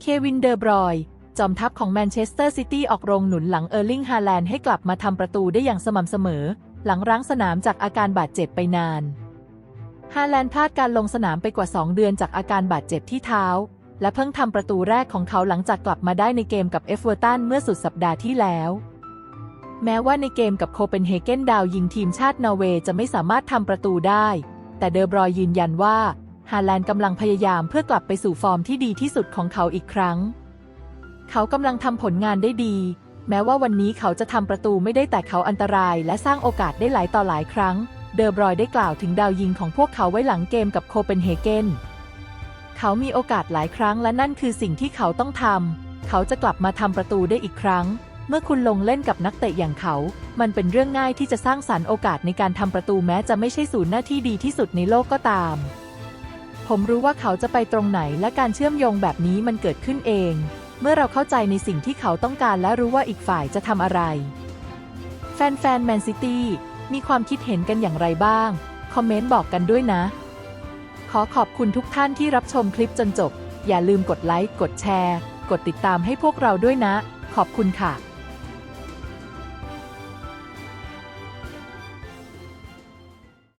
เควินเดอร์บรอยน์จอมทัพของแมนเชสเตอร์ซิตี้ออกโรงหนุนหลังเออร์ลิงฮาแลนด์ให้กลับมาทำประตูได้อย่างสม่ำเสมอ หลังรั้งสนามจากอาการบาดเจ็บไปนานฮาแลนด์พลาดการลงสนามไปกว่า 2 เดือนจากอาการบาดเจ็บที่เท้า และเพิ่งทำประตูแรกของเขาหลังจากกลับมาได้ในเกมกับเอฟเวอร์ตันเมื่อสุดสัปดาห์ที่แล้ว แม้ว่าในเกมกับโคเปนเฮเกนดาวยิงทีมชาตินอร์เวย์จะไม่สามารถทำประตูได้ แต่เดอบรอยน์ยืนยันว่า ฮาแลนด์กำลังพยายามเพื่อกลับไปสู่ฟอร์มที่ดีที่สุดของเขาอีกครั้ง เขากำลังทำผลงานได้ดี แม้ว่าวันนี้เขาจะทำประตูไม่ได้แต่เขาอันตราย และสร้างโอกาสได้หลายต่อหลายครั้ง เดอบรอยได้กล่าวถึงดาวยิงของพวกเขาไว้หลังเกมกับโคเปนเฮเกน เขามีโอกาสหลายครั้งและนั่นคือสิ่งที่เขาต้องทำ เขาจะกลับมาทำประตูได้อีกครั้ง เมื่อคุณลงเล่นกับนักเตะอย่างเขา มันเป็นเรื่องง่ายที่จะสร้างสรรค์โอกาสในการทำประตูแม้จะไม่ใช่ศูนย์หน้าที่ดีที่สุดในโลกก็ตาม ผมรู้ว่าเขาจะไปตรงไหนและการเชื่อมโยงแบบนี้มันเกิดขึ้นเอง เมื่อเราเข้าใจในสิ่งที่เขาต้องการและรู้ว่าอีกฝ่ายจะทำอะไร แฟนๆแมนซิตี้มีความคิดเห็นกันอย่างไรบ้าง คอมเมนต์บอกกันด้วยนะ ขอขอบคุณทุกท่านที่รับชมคลิปจนจบ อย่าลืมกดไลค์ กดแชร์ กดติดตามให้พวกเราด้วยนะ ขอบคุณค่ะ